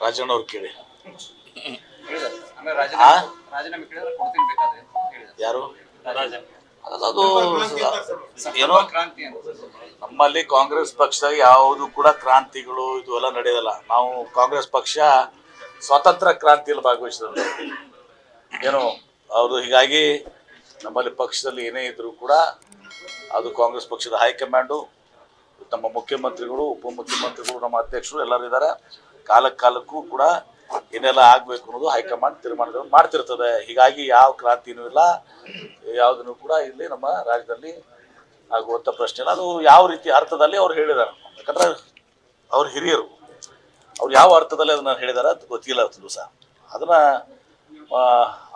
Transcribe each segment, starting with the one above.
ರಾಜಣ್ಣ ಅವ್ರು ಕೇಳಿ. ಹೇಳಿದ್ದಾರೆ ಸರ್. ಆಮೇಲೆ ಆ? ರಾಜೀನಾಮೆ ರಾಜೀನಾಮೆ ಕೇಳಿದ್ರೆ ಕೊಡ್ತೀನಿ ಬೇಕಾದ್ರೆ ಅಂತ ಹೇಳಿದ್ದಾರೆ ಯಾರು? ಅದು ಏನೋ ಕ್ರಾಂತಿ ಅಂತ ನಮ್ಮಲ್ಲಿ ಕಾಂಗ್ರೆಸ್ ಪಕ್ಷದಾಗ ಯಾವುದು ಕೂಡ ಕ್ರಾಂತಿಗಳು ಇದು ಎಲ್ಲ ನಡೆಯೋದಲ್ಲ ನಾವು ಕಾಂಗ್ರೆಸ್ ಪಕ್ಷ ಸ್ವಾತಂತ್ರ್ಯ ಕ್ರಾಂತಿಯಲ್ಲಿ ಭಾಗವಹಿಸಿದ್ರು ಏನು ಅವರು ಹೀಗಾಗಿ ನಮ್ಮಲ್ಲಿ ಪಕ್ಷದಲ್ಲಿ ಏನೇ ಇದ್ರೂ ಕೂಡ ಅದು ಕಾಂಗ್ರೆಸ್ ಪಕ್ಷದ ಹೈಕಮಾಂಡು ನಮ್ಮ ಮುಖ್ಯಮಂತ್ರಿಗಳು ಉಪಮುಖ್ಯಮಂತ್ರಿಗಳು ನಮ್ಮ ಅಧ್ಯಕ್ಷರು ಎಲ್ಲರೂ ಇದ್ದಾರೆ. ಕಾಲಕ್ಕೆ ಕಾಲಕ್ಕೂ ಕೂಡ ಏನೆಲ್ಲ ಆಗಬೇಕು ಅನ್ನೋದು ಹೈಕಮಾಂಡ್ ತೀರ್ಮಾನಗಳನ್ನು ಮಾಡ್ತಿರ್ತದೆ. ಹೀಗಾಗಿ ಯಾವ ಕ್ರಾಂತಿನೂ ಇಲ್ಲ. ಯಾವುದನ್ನು ಕೂಡ ಇಲ್ಲಿ ನಮ್ಮ ರಾಜ್ಯದಲ್ಲಿ ಆಗುವಂಥ ಪ್ರಶ್ನೆ ಇಲ್ಲ. ಅದು ಯಾವ ರೀತಿ ಅರ್ಥದಲ್ಲಿ ಅವ್ರು ಹೇಳಿದಾರೆ ಯಾಕಂದ್ರೆ ಅವ್ರ ಹಿರಿಯರು ಅವ್ರು ಯಾವ ಅರ್ಥದಲ್ಲಿ ಅದನ್ನ ಹೇಳಿದಾರೆ ಅದು ಗೊತ್ತಿಲ್ಲ ಅದು ಸಹ ಅದನ್ನ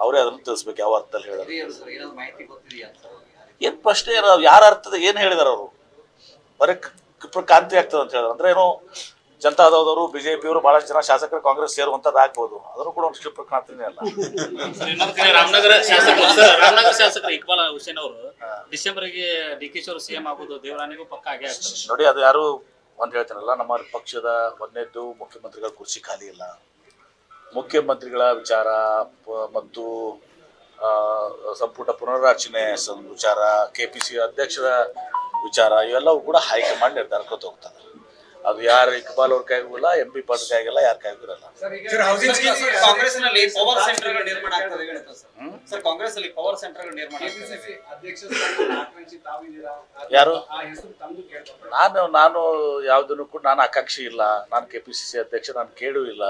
ಅವರೇ ಅದನ್ನು ತಿಳಿಸ್ಬೇಕು ಯಾವ ಅರ್ಥದಲ್ಲಿ ಹೇಳಿದ್ರು. ಏನು ಪ್ರಶ್ನೆ ಯಾರ ಅರ್ಥದ ಏನ್ ಹೇಳಿದಾರೆ ಅವರು? ಬರೀ ಕ್ರಾಂತಿ ಆಗ್ತದೆ ಅಂತ ಹೇಳಿದ್ರು. ಅಂದ್ರೆ ಏನು ಜನತಾದವರು ಬಿಜೆಪಿಯವರು ಬಹಳಷ್ಟು ಜನ ಶಾಸಕರು ಕಾಂಗ್ರೆಸ್ ಸೇರುವಂತದ್ದು ಆಗ್ಬೋದು. ಅದನ್ನು ಕೂಡ ಒಂದು ಶಿಲ್ಪ ಕಾಣ್ತೀನಿ ಅಲ್ಲ. ರಾಮನಗರ ಶಾಸಕರು. ರಾಮನಗರ ಶಾಸಕರು ಇಕ್ಬಾಲ್ ಹುಸೇನ್ ಅವರು. ಡಿಸೆಂಬರ್ಗೆ ಡಿ ಕೆ ಅವರು ಸಿಎಂ ಆಗೋದು ದೇವರಾಣಿಗೂ ಪಕ್ಕ ಆಗೇ ನೋಡಿ ಅದು ಯಾರು ಒಂದು ಹೇಳ್ತಾರಲ್ಲ ನಮ್ಮ ಪಕ್ಷದ ಒಂದೇದ್ದು ಮುಖ್ಯಮಂತ್ರಿಗಳ ಕುರ್ಚಿ ಖಾಲಿ ಇಲ್ಲ. ಮುಖ್ಯಮಂತ್ರಿಗಳ ವಿಚಾರ ಮತ್ತು ಸಂಪುಟ ಪುನರ್ರಚನೆ ವಿಚಾರ ಕೆ ಪಿ ಸಿ ಅಧ್ಯಕ್ಷರ ವಿಚಾರ ಇವೆಲ್ಲವೂ ಕೂಡ ಹೈಕಮಾಂಡ್ ನಿರ್ಧಾರಕ್ಕೆ ಹೋಗ್ತದೆ. ಅದು ಯಾರು ಇಕ್ಬಾಲ್ ಅವ್ರ ಕೈಗೂ ಇಲ್ಲ ಎಂ ಪಿ ಪಾಟೀಲ್ ಕೈಗಿಲ್ಲ ಯಾರ ಕೈಗೂ ಇರಲ್ಲ. ಕಾಂಗ್ರೆಸ್ನಲ್ಲಿ ಪವರ್ ಸೆಂಟರ್ ನಿರ್ಮಾಣ ಆಗ್ತದೆ ಹೇಳುತ್ತೆ ಸರ್. ಸರ್ ಕಾಂಗ್ರೆಸ್ ಅಲ್ಲಿ ಪವರ್ ಸೆಂಟರ್ ನಿರ್ಮಾಣ ಆಗ್ತದೆ. ಅಧ್ಯಕ್ಷ ಸ್ಥಾನಕ್ಕೆ ಆಕಾಂಕ್ಷಿ ತಾವಿದ್ದೀರಾ? ಯಾರು? ನಾನು ನಾನು ಯಾವ್ದನ್ನು ಕೂಡ ನಾನು ಆಕಾಂಕ್ಷಿ ಇಲ್ಲ. ನಾನು ಕೆ ಪಿ ಸಿ ಸಿ ಅಧ್ಯಕ್ಷ ನಾನು ಕೇಳೂ ಇಲ್ಲ.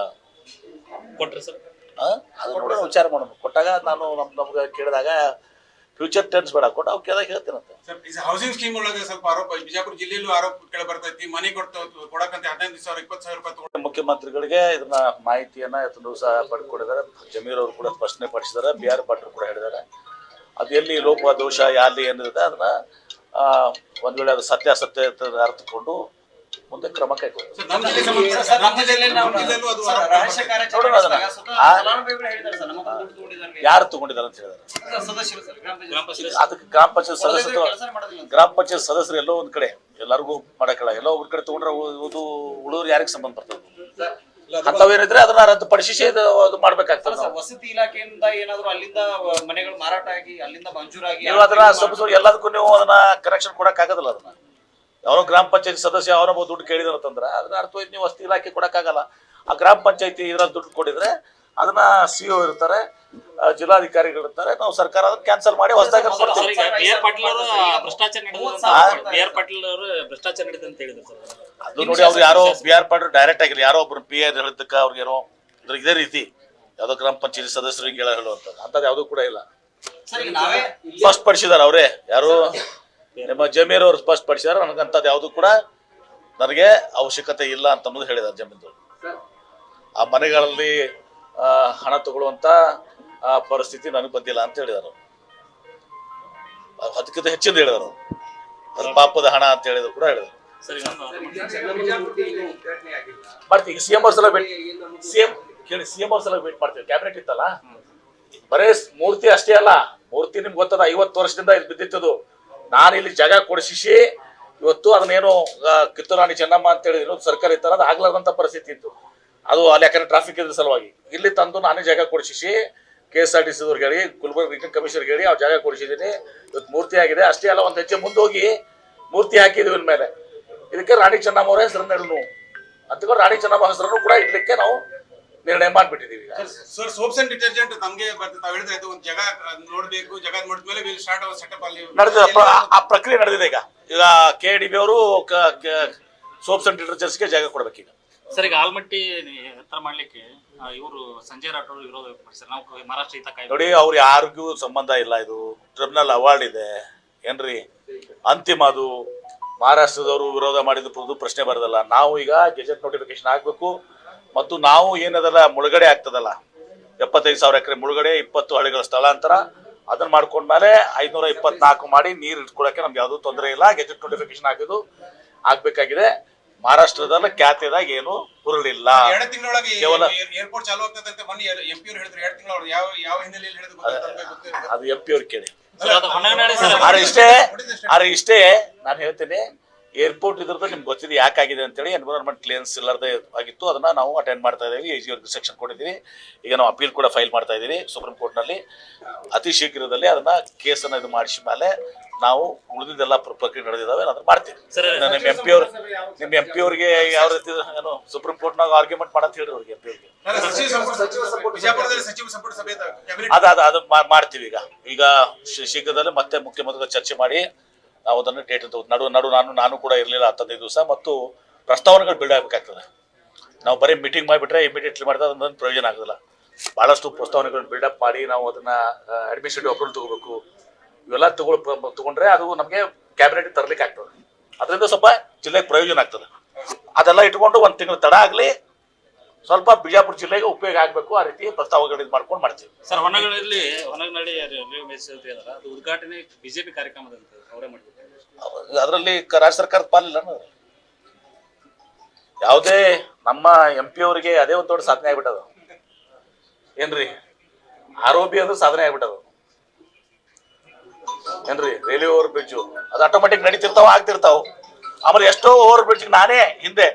ಕೊಟ್ರೆ ಸರ್. ಆ? ಅದು ನೋಡೋಣ ವಿಚಾರ ಮಾಡೋಣ. ಕೊಟ್ಟಾಗ ನಾನು ನಮ್ ನಮ್ಗೆ ಕೇಳಿದಾಗ ಫ್ಯೂಚರ್ ಟೆನ್ಸ್ ಬೇಡ ಕೊಟ್ಟು ಅವ್ರು ಕೇಳಿದಾಗ ಹೇಳ್ತೀನಂತೆ. ಹೌಸಿಂಗ್ ಸ್ಕೀಮ್ ಒಳಗೆ ಸ್ವಲ್ಪ ಆರೋಪ ಬಿಜಾಪುರ ಜಿಲ್ಲೆಯಲ್ಲೂ ಆರೋಪ ಕೇಳ ಬರ್ತೈತಿ ಮನೆ ಕೊಡ್ತ ಕೊಡಕಂತ ಹದಿನೈದು ಸಾವಿರ ಇಪ್ಪತ್ತು ಸಾವಿರ ರೂಪಾಯಿ ತಗೊಂಡೆ ಮುಖ್ಯಮಂತ್ರಿಗಳಿಗೆ ಇದನ್ನ ಮಾಹಿತಿಯನ್ನ ಇವತ್ತು ಸಹ ಪಡ್ಕೊಂಡಿದ್ದಾರೆ. ಜಮೀರ್ ಅವರು ಕೂಡ ಸ್ಪಷ್ಟನೆ ಪಡಿಸಿದ್ದಾರೆ. ಬಿ ಆರ್ ಪಾಟೀಲ್ ಕೂಡ ಹೇಳಿದ್ದಾರೆ. ಅದು ಎಲ್ಲಿ ಲೋಪ ದೋಷ ಯಾರಲ್ಲಿ ಏನಿದೆ ಅದನ್ನ ಒಂದ್ ವೇಳೆ ಅದು ಸತ್ಯಾಸತ್ಯ ಅರ್ಥಕೊಂಡು ಮುಂದೆ ಕ್ರಮ ಯಾರು ತಗೊಂಡಿದ್ದಾರೆ ಅಂತ ಹೇಳಿದಾರೆ? ಸರ್, ಸದಸ್ಯರು ಸರ್ ಗ್ರಾಮ ಗ್ರಾಮ ಪಂಚಾಯತ್. ಪಂಚಾಯತ್ ಅದಕ್ಕೆ ಗ್ರಾಮ ಪಂಚಾಯತ್ ಸದಸ್ಯರು. ಗ್ರಾಮ ಪಂಚಾಯತ್ ಸದಸ್ಯರು ಎಲ್ಲೋ ಒಂದ್ ಕಡೆ ಎಲ್ಲರಿಗೂ ಮಾಡಕ್ಕಲ್ಲ. ಎಲ್ಲೋ ಒಂದ್ ಕಡೆ ತಗೊಂಡ್ರೆ ಉಳೂರ್ ಯಾರಿಗ ಯಾರಿಗೆ ಸಂಬಂಧ ಬರ್ತದೆ ಅಂತವೇನಿದ್ರೆ ಅದನ್ನ ರದ್ದು ಪಡಿಸಿ ಅದು ಮಾಡ್ಬೇಕಾಗ್ತದೆ ವಸತಿ ಇಲಾಖೆಯಿಂದ ಏನಾದ್ರು ಅಲ್ಲಿಂದ ಮನೆಗಳು ಮಾರಾಟ ಆಗಿ ಅಲ್ಲಿಂದ ಮಂಜೂರಾಗಿ ಅದನ್ನ ಸ್ವಲ್ಪ ಸ್ವಲ್ಪ ಎಲ್ಲದಕ್ಕೂ ನೀವು ಅದನ್ನ ಕನೆಕ್ಷನ್ ಕೊಡಕ್ ಆಗೋದಿಲ್ಲ ಅದನ್ನ. ಯಾವನೋ ಗ್ರಾಮ ಪಂಚಾಯತಿ ಸದಸ್ಯ ಅವನೊಬ್ಬ ದುಡ್ಡು ಕೇಳಿದ್ರು ಅಂತಂದ್ರೆ ಅದನ್ನ ಹೋಯ್ತು ನೀವು ವಸ್ತಿ ಇಲಾಖೆ ಕೊಡಕ್ಕಾಗಲ್ಲ. ಆ ಗ್ರಾಮ ಪಂಚಾಯತಿ ಇದ್ರಲ್ಲಿ ದುಡ್ಡು ಕೊಡಿದ್ರೆ ಅದನ್ನ ಸಿ ಒ ಇರ್ತಾರೆ ಆ, ಜಿಲ್ಲಾಧಿಕಾರಿಗಳು ಇರ್ತಾರೆ ನಾವು ಸರ್ಕಾರ ಅದನ್ನ ಕ್ಯಾನ್ಸಲ್ ಮಾಡಿ ಹೊಸದಾಗಿ ಅಂತ ಅಂತ ಅದು ನೋಡಿ ಅವ್ರು ಯಾರೋ ಬಿ ಆರ್ ಪಾಟೀಲ್ ಡೈರೆಕ್ಟ್ ಆಗಿಲ್ಲ ಯಾರೋ ಒಬ್ರು ಪಿ ಐ ಹೇಳಿದ್ದಕ್ಕೆ ಅವ್ರಿಗೇನೋ ಇದ್ರ ಇದೇ ರೀತಿ ಯಾವ್ದೋ ಗ್ರಾಮ ಪಂಚಾಯತಿ ಸದಸ್ಯರು ಹಿಂಗೆ ಹೇಳ ಹೇಳುವಂಥದ್ದು. ಅಂಥದ್ದು ಯಾವುದೂ ಕೂಡ ಇಲ್ಲ. ಫಸ್ಟ್ ಸ್ಪಷ್ಟಪಡಿಸಿದಾರೆ ಅವರೇ. ಯಾರು? ಜಮೀರ್ ಅವರು ಸ್ಪಷ್ಟಪಡಿಸಿದಾರೆ ನನಗಂಥದ್ದು ಯಾವುದು ಕೂಡ ನನಗೆ ಅವಶ್ಯಕತೆ ಇಲ್ಲ ಅಂತ ಅನ್ನೋದು ಹೇಳಿದ್ದಾರೆ ಜಮೀನ್ದವ್ರು ಆ ಮನೆಗಳಲ್ಲಿ ಆ, ಹಣ ತಗೊಳ್ಳುವಂತ ಆ, ಪರಿಸ್ಥಿತಿ ನನಗೆ ಬಂದಿಲ್ಲ ಅಂತ ಹೇಳಿದರು ಅದಕ್ಕಿಂತ ಹೆಚ್ಚಿಂದ ಹೇಳಿದರು ಅದ್ರ ಪಾಪದ ಹಣ ಅಂತ ಹೇಳಿದ್ರು ಕೂಡ ಹೇಳಿದರು ಮಾಡ್ತೀವಿ. ಸಿಎಂ ಅವ್ರ ಸಲ ಭೇಟಿ ಸಿಎಂ ಕೇಳಿ ಸಿಎಂ ಅವ್ರ ಸಲ ಭೇಟಿ ಮಾಡ್ತೀವಿ. ಕ್ಯಾಬಿನೆಟ್ ಇತ್ತಲ್ಲ? ಬರೇ ಮೂರ್ತಿ ಅಷ್ಟೇ ಅಲ್ಲ. ಮೂರ್ತಿ ನಿಮ್ಗೆ ಗೊತ್ತದ ಐವತ್ತು ವರ್ಷದಿಂದ ಇದು ಬಿದ್ದಿತ್ತದು. ನಾನು ಇಲ್ಲಿ ಜಾಗ ಕೊಡಿಸಿ ಇವತ್ತು ಅದನ್ನೇನು ಆ, ಕಿತ್ತೂರು ರಾಣಿ ಚೆನ್ನಮ್ಮ ಅಂತ ಹೇಳಿ ಸರ್ಕಾರಿ ಸರ್ಕಾರ ಇತ್ತಲ್ಲ ಅದು ಆಗ್ಲಾರ್ದಂಥ ಪರಿಸ್ಥಿತಿ ಇತ್ತು. ಅದು ಅಲ್ಲಿ ಯಾಕಂದ್ರೆ ಟ್ರಾಫಿಕ್ ಇದ್ರ ಸಲುವಾಗಿ. ಇಲ್ಲಿ ತಂದು ನಾನೇ ಜಾಗ ಕೊಡಿಸಿ K S R T C ಹೇಳಿ ಗುಲ್ಬರ್ಗ ರಿಟರ್ನ್ ಕಮಿಷನರ್ ಹೇಳಿ ಆ ಜಾಗ ಕೊಡಿಸಿದ್ದೀನಿ. ಇವತ್ತು ಮೂರ್ತಿ ಆಗಿದೆ. ಅಷ್ಟೇ ಅಲ್ಲ ಒಂದು ಹೆಜ್ಜೆ ಮುಂದೋಗಿ ಮೂರ್ತಿ ಹಾಕಿದ್ವಿ ಮೇಲೆ ಇದಕ್ಕೆ ರಾಣಿ ಚೆನ್ನಮ್ಮ ಅವರ ಹೆಸರನ್ನ ಇಡನು ಅಂತಕೊಂಡು ರಾಣಿ ಚೆನ್ನಮ್ಮ ಹೆಸರನ್ನು ಕೂಡ ಇಡ್ಲಿಕ್ಕೆ ನಾವು ನಿರ್ಣಯ ಮಾಡ್ಬಿಟ್ಟಿದೀವಿ ಈಗ. ಸರ್ ಸೋಪ್ಸ್ ಅಂಡ್ ಡಿಟರ್ಜೆಂಟ್ ನಮಗೆ ಬರ್ತದೆ. ತಾವು ಹೇಳಿದ್ರೆ ಇದು ಒಂದು ಜಾಗ ನೋಡಬೇಕು ಜಾಗ ನೋಡಿದ್ಮೇಲೆ ವಿಲ್ ಸ್ಟಾರ್ಟ್ ಅವರ್ ಸೆಟಪ್ ಅಲ್ಲಿ ನಡೆದಿದೆ ಪ್ರ- ಆ ಪ್ರಕ್ರಿಯೆ ನಡೆದಿದೆ ಈಗ. ಈಗ ಕೆ ಡಿ ಬಿ ಅವರು ಸೋಪ್ಸ್ ಅಂಡ್ ಡಿಟರ್ಜೆಂಟ್ಸ್ಗೆ ಜಾಗ ಕೊಡ್ಬೇಕೀಗ ಸರ್ ಈಗ ಆಲ್ಮಟ್ಟಿ ಎತ್ತರ ಮಾಡ್ಲಿಕ್ಕೆ ಇವರು ಸಂಜಯ್ ರಾಠೋಡ್ ವಿರೋಧ ವ್ಯಕ್ತಪಡಿಸಿದ್ರು ನಾವು ಮಹಾರಾಷ್ಟ್ರ ಹಿತ ಕಾಯ್ದೆ ನೋಡಿ ಅವ್ರು ಯಾರಿಗೂ ಸಂಬಂಧ ಇಲ್ಲ ಇದು. ಟ್ರಿಬ್ಯುನಲ್ ಅವಾರ್ಡ್ ಇದೆ. ಏನ್ರಿ? ಅಂತಿಮ ಅದು. ಮಹಾರಾಷ್ಟ್ರದವರು ವಿರೋಧ ಮಾಡಿದ ಪ್ರಶ್ನೆ ಬರೋದಲ್ಲ. ನಾವು ಈಗ ಗೆಜೆಟ್ ನೋಟಿಫಿಕೇಶನ್ ಹಾಕ್ಬೇಕು. ಮತ್ತು ನಾವು ಏನದಲ್ಲ ಮುಳುಗಡೆ ಆಗ್ತದಲ್ಲ. ಎಪ್ಪತ್ತೈದು ಸಾವಿರ ಎಕರೆ ಮುಳುಗಡೆ ಇಪ್ಪತ್ತು ಹಳ್ಳಿಗಳ ಸ್ಥಳಾಂತರ. ಅದನ್ನ ಮಾಡ್ಕೊಂಡ್ಮೇಲೆ ಐದ್ನೂರ ಇಪ್ಪತ್ನಾಲ್ಕು ಮಾಡಿ ನೀರು ಇಟ್ಕೊಳಕ್ಕೆ ನಮ್ಗೆ ಯಾವುದೂ ತೊಂದರೆ ಇಲ್ಲ. ಗೆಜೆಟ್ ನೋಟಿಫಿಕೇಶನ್ ಹಾಕಿದ್ದು ಆಗ್ಬೇಕಾಗಿದೆ. ಮಹಾರಾಷ್ಟ್ರದಲ್ಲಿ ಖ್ಯಾತಿದಾಗ ಏನು ಹುರುಳಿಲ್ಲ. ಎರಡು ತಿಂಗಳೊಳಗೆ ಕೇವಲ- ಏರ್ಪೋರ್ಟ್ ಚಾಲು ಆಗ್ತದೆ ಅಂತ ಮೊನ್ನೆ ಎಂ ಪಿ ಅವ್ರು ಹೇಳಿದ್ರು. ಎರಡು ತಿಂಗಳು ಯಾವ ಯಾವ ಹಿನ್ನೆಲೆಯಲ್ಲಿ ಹೇಳಿದ್ರು ಗೊತ್ತಿಲ್ಲ, ಗೊತ್ತಿಲ್ಲ. ಅದು ಎಂಪಿ ಅವ್ರು ಕೇಳಿ. ಆದ್ರೆ ಇಷ್ಟೇ ಆದ್ರೆ ಇಷ್ಟೇ ನಾನು ಹೇಳ್ತೀನಿ ಏರ್ಪೋರ್ಟ್ ಇದ್ರದ್ದು ನಿಮ್ಗೆ ಗೊತ್ತಿದೆ ಯಾಕಾಗಿದೆ ಅಂತೇಳಿ ಎನ್ವಿರಾನ್ಮೆಂಟ್ ಕ್ಲಿಯರೆನ್ಸ್ ಇಲ್ಲದೆ ಆಗಿತ್ತು. ಅದನ್ನ ನಾವು ಅಟೆಂಡ್ ಮಾಡ್ತಾ ಇದ್ದೀವಿ. ಎ ಜಿ ಅವ್ರಿಗೆ ಸೆಕ್ಷನ್ ಕೊಟ್ಟಿದ್ದೀವಿ. ಈಗ ನಾವು ಅಪೀಲ್ ಕೂಡ ಫೈಲ್ ಮಾಡ್ತಾ ಇದ್ದೀವಿ ಸುಪ್ರೀಂ ಕೋರ್ಟ್ನಲ್ಲಿ. ಅತಿ ಶೀಘ್ರದಲ್ಲಿ ಅದನ್ನ ಕೇಸನ್ನು ಇದು ಮಾಡಿಸಿ ಮೇಲೆ ನಾವು ಉಳಿದಿದ್ದೆಲ್ಲ ಪ್ರ- ಪ್ರಕ್ರಿಯೆ ನಡೆದಿದ್ದಾವೆ. ಅದನ್ನ ಮಾಡ್ತೀವಿ. ನಿಮ್ಮ ಎಂ ಪಿ ಅವ್ರು ನಿಮ್ಮ ಎಂ ಪಿ ಅವ್ರಿಗೆ ಯಾವ ರೀತಿ ಏನು ಸುಪ್ರೀಂ ಕೋರ್ಟ್ನಾಗ ಆರ್ಗ್ಯುಮೆಂಟ್ ಮಾಡಂತ ಹೇಳಿ ಅವ್ರಿಗೆ ಎಂ ಪಿ ಅವ್ರಿಗೆ ಅದ ಅದ ಅದು ಮಾಡ್ತೀವಿ ಈಗ. ಈಗ ಶೀಘ್ರದಲ್ಲಿ ಶೀಘ್ರದಲ್ಲೇ ಮತ್ತೆ ಮುಖ್ಯಮಂತ್ರಿಗಳ ಚರ್ಚೆ ಮಾಡಿ ನಾವು ಅದನ್ನು ಡೇಟ್ ಅಂತ ನಡು ನಡು ನಾನು ನಾನು ಕೂಡ ಇರಲಿಲ್ಲ ಹತ್ತದೈದು ದಿವಸ ಮತ್ತು ಪ್ರಸ್ತಾವನೆಗಳು ಬಿಲ್ಡ್ ಆಗಬೇಕಾಗ್ತದೆ. ನಾವು ಬರೀ ಮೀಟಿಂಗ್ ಮಾಡಿಬಿಟ್ರೆ ಇಮಿಡಿಯೇಟ್ಲಿ ಮಾಡಿದ್ರೆ ಅದೊಂದು ಪ್ರಯೋಜನ ಆಗೋದಿಲ್ಲ ಭಾಳಷ್ಟು ಪ್ರಸ್ತಾವನೆಗಳನ್ನ ಬಿಲ್ಡಪ್ ಮಾಡಿ ನಾವು ಅದನ್ನ ಅಡ್ಮಿನಿಸ್ಟ್ರೇಟಿವ್ ಅಪ್ರೂವಲ್ ತಗೋಬೇಕು. ಇವೆಲ್ಲ ತಗೊಳ್ ತಗೊಂಡ್ರೆ ಅದು ನಮಗೆ ಕ್ಯಾಬಿನೆಟ್ ತರಲಿಕ್ಕೆ ಆಗ್ತದೆ ಅದರಿಂದ ಸ್ವಲ್ಪ ಜಿಲ್ಲೆಗೆ ಪ್ರಯೋಜನ ಆಗ್ತದೆ. ಅದೆಲ್ಲ ಇಟ್ಕೊಂಡು ಒಂದು ತಿಂಗಳು ತಡ ಆಗಲಿ ಸ್ವಲ್ಪ ಬಿಜಾಪುರ ಜಿಲ್ಲೆಗೆ ಉಪಯೋಗ ಆಗಬೇಕು ಆ ರೀತಿ ಪ್ರಸ್ತಾವಗಳು ಮಾಡ್ಕೊಂಡು ಮಾಡ್ತೀವಿ. ಸರ್ ಹೊನಗಳಲ್ಲಿ ಹೊನಗನಹಳ್ಳಿ ರೈಲ್ವೆ ಮೇಲ್ಸೇತುವೆ ಅದಲ್ಲ ಅದು ಉದ್ಘಾಟನೆ ಬಿಜೆಪಿ ಕಾರ್ಯಕ್ರಮದಂತ ಅವರೇ ಅದರಲ್ಲಿ ರಾಜ್ಯ ಸರ್ಕಾರದ ಪಾಲಿಲ್ಲ ಯಾವುದೇ ನಮ್ಮ ಎಂ ಪಿ ಅವರಿಗೆ ಅದೇ ಒಂದು ದೊಡ್ಡ ಸಾಧನೆ ಆಗ್ಬಿಟ್ಟದ. ಏನ್ರಿ? ಆರೋಪಿ ಅಂದ್ರೆ ಸಾಧನೆ ಆಗ್ಬಿಟ್ಟದ. ಏನ್ರಿ? ರೈಲ್ವೆ ಓವರ್ ಬ್ರಿಡ್ಜ್ ಅದು ಆಟೋಮೆಟಿಕ್ ನಡೀತಿರ್ತಾವ ಆಗ್ತಿರ್ತಾವ. ಆಮೇಲೆ ಎಷ್ಟೋ ಓವರ್ ಬ್ರಿಡ್ಜ್ ನಾನೇ ಹಿಂದೆ.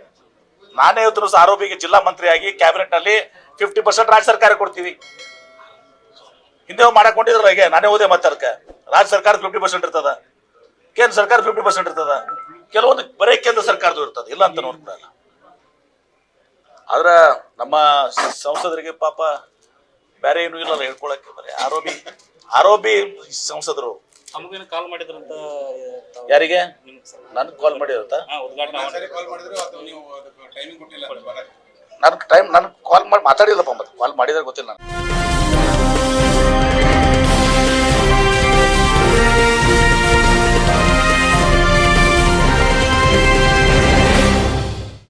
ನಾನೇ ಸಹ ಆರೋಪಿಗೆ ಜಿಲ್ಲಾ ಮಂತ್ರಿಯಾಗಿ ಕ್ಯಾಬಿನೆಟ್ನಲ್ಲಿ ಫಿಫ್ಟಿ ಪರ್ಸೆಂಟ್ ರಾಜ್ಯ ಸರ್ಕಾರ ಕೊಡ್ತೀವಿ. ಹಿಂದೆ ಮಾಡಕೊಂಡಿದ್ರಲ್ಲ ಈಗ ನಾನೇ ಹೋದೆ ಮತ್ತೆ ರಾಜ್ಯ ಸರ್ಕಾರ ಫಿಫ್ಟಿ ಪರ್ಸೆಂಟ್ ಇರ್ತದ? ಕೇಂದ್ರ ಸರ್ಕಾರ ಫಿಫ್ಟಿ ಪರ್ಸೆಂಟ್ ಇರ್ತದ? ಕೆಲವೊಂದು ಬರೀ ಕೇಂದ್ರ ಸರ್ಕಾರದ್ದು ಇರ್ತದೆ. ಇಲ್ಲ ಅಂತ ನೋಡ್ಬಿಡಲ್ಲ ಆದ್ರ ನಮ್ಮ ಸಂಸದರಿಗೆ ಪಾಪ ಬೇರೆ ಏನು ಇಲ್ಲ ಹೇಳ್ಕೊಳಕ್ಕೆ ಬರೀ. ಆರೋಪಿ ಆರೋಪಿ ಸಂಸದರು. ತಮಗೇನು ಕಾಲ್ ಮಾಡಿದ್ರಂತ ತಾವು- ಯಾರಿಗೆ? ನನ್ ಸರ್. ನನ್ಗೆ ಕಾಲ್ ಮಾಡಿರತ್ತ ಹಾ ಉದ್ಘಾಟನೆ ಮಾಡಿ ಸರಿ ಕಾಲ್ ಮಾಡಿದ್ರು ಅದು ನೀವು ಅದಕ್ಕೆ ಟೈಮಿಂಗ್ ಕೊಟ್ಟಿಲ್ಲ ಅಂತ ಬರಕ್ಕೆ? ನನ್ಗೆ ಟೈಮ್ ನನ್ಗೆ ಕಾಲ್ ಮಾಡಿ ಮಾತಾಡಿಲ್ಲಪ್ಪ ಮತ್ತೆ. ಕಾಲ್ ಮಾಡಿದ್ರೆ ಗೊತ್ತಿಲ್ಲ ನಾನು